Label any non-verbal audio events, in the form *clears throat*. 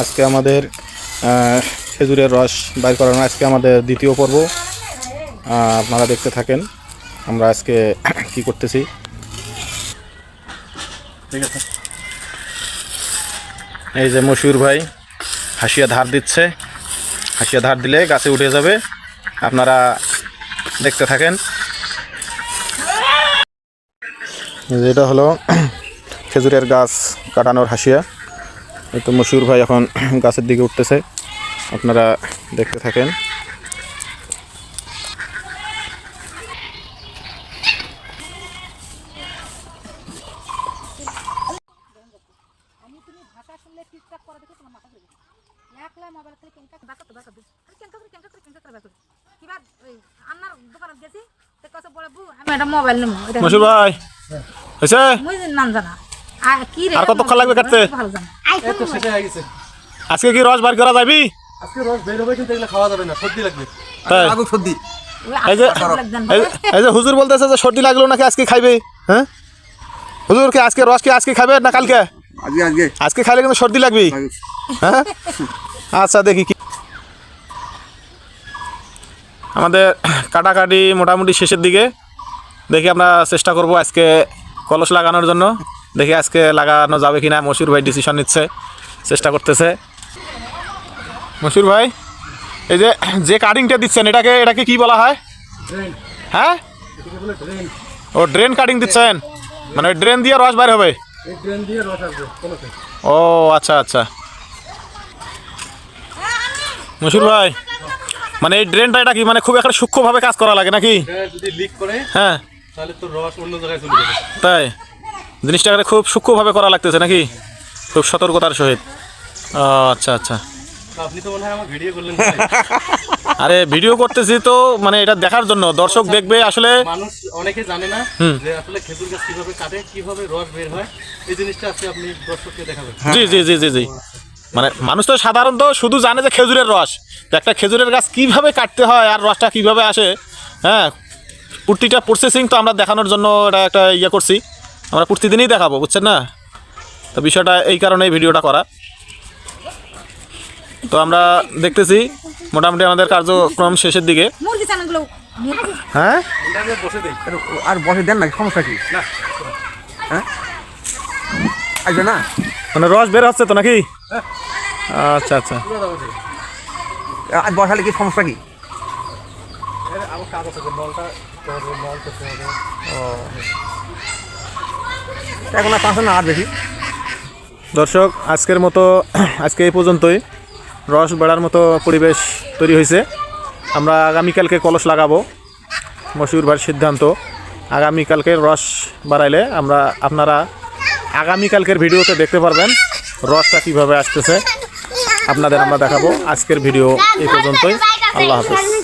আজকে আমাদের খেজুরের রস বাইর করানো আজকে আমাদের দ্বিতীয় পর্ব। আপনারা দেখতে থাকেন আমরা আজকে *clears throat* কি করতেছি। ঠিক আছে। এই যে মশিউর ভাই হাসিয়া ধার দিচ্ছে। হাসিয়া ধার দিলে গাছে উঠে যাবে। আপনারা দেখতে থাকেন। যেটা হলো *clears throat* খেজুরের গাছ কাটানোর হাসিয়া। এই তো মশিউর ভাই এখন *clears throat* গাছের দিকে উঠতেছে। আপনারা দেখতে থাকেন। মশিউর ভাই হয়েছে? মুই জানা। আর কি রে? আর কতক্ষণ লাগবে কাটতে? ভালো জানা। এই তো হয়ে গেছে। আজকে কি রস বার করা যাবি? আজকে রস বের হবে কিন্তু এগুলো খাওয়া যাবে না সর্দি লাগবে। তাই। সর্দি। এই যে এই এই যে হুজুর বলতেছে যে সর্দি লাগল নাকি আজকে খাইবে হ্যাঁ? হুজুর কি আজকে রস কি আজকে খাবে না কালকে? আজকে আজকে। আজকে খাইলে কিন্তু সর্দি লাগবে। হ্যাঁ? আচ্ছা দেখি কি আমাদের কাটাকাটি মোটামুটি শেষের দিকে। দেখি আমরা চেষ্টা করব আজকে কলস লাগানোর জন্য। দেখি আজকে লাগানো যাবে কিনা। মশুর ভাই ডিসিশন নিচ্ছে চেষ্টা করতেছে। মশুর ভাই এই যে যে কাটিংটা দিচ্ছেন এটাকে এটাকে কি বলা হয়? হ্যাঁ? ও ড্রেন কাটিং দিচ্ছেন? মানে ড্রেন দিয়ে রস বাইর হবে? ও আচ্ছা আচ্ছা। মশুর ভাই মানে এই ড্রেনটা এটা কি মানে খুব একটা সূক্ষ্মভাবে কাজ করা লাগে নাকি? এটা যদি লিক করে হ্যাঁ। তাহলে তো রস অন্য জায়গায় চলে যাবে। তাই? জিনিসটা এখানে খুব সূক্ষ্মভাবে করা লাগতেছে নাকি? খুব সতর্কতার সহিত। আচ্ছা আচ্ছা। *laughs* আরে ভিডিও করতেছি তো মানে এটা দেখার জন্য। দর্শক দেখবে আসলে মানুষ অনেকে জানে না যে আসলে খেজুর গাছ কীভাবে কাটে কীভাবে রস বের হয়। এই জিনিসটা আজকে আপনি দর্শককে দেখাবেন। জি জি জি জি জি। মানে মানুষ তো সাধারণত শুধু জানে যে খেজুরের রস। তো একটা খেজুরের গাছ কীভাবে কাটতে হয় আর রসটা কীভাবে আসে হ্যাঁ? প্রতিটা প্রসেসিং তো আমরা দেখানোর জন্য এটা একটা ইয়ে করছি। আমরা প্রতিদিনই দেখাবো বুঝছেন না? তো বিষয়টা এই কারণেই ভিডিওটা করা। তো আমরা দেখতেছি মোটামুটি আমাদের কার্যক্রম শেষের দিকে। হ্যাঁ? আর বসে দেন না সমস্যা কি? হ্যাঁ? আসবে না। মানে রস বের হচ্ছে তো নাকি? আচ্ছা আচ্ছা। বসে। আর বসালে কি সমস্যা কি? এর এখন আর পাঁচশো না, আর বেশি। দর্শক, আজকের মতো, আজকে এই পর্যন্তই। রস বেড়ার মতো পরিবেশ তৈরি হয়েছে। আমরা আগামীকালকে কলস লাগাবো, মশিউর ভাইয়ের সিদ্ধান্ত। আগামীকালকে রস বাড়াইলে আমরা আপনারা আগামীকালকের ভিডিওতে দেখতে পারবেন রসটা কীভাবে আসতেছে। আপনাদের আমরা দেখাবো। আজকের ভিডিও এই পর্যন্তই। আল্লাহ হাফেজ।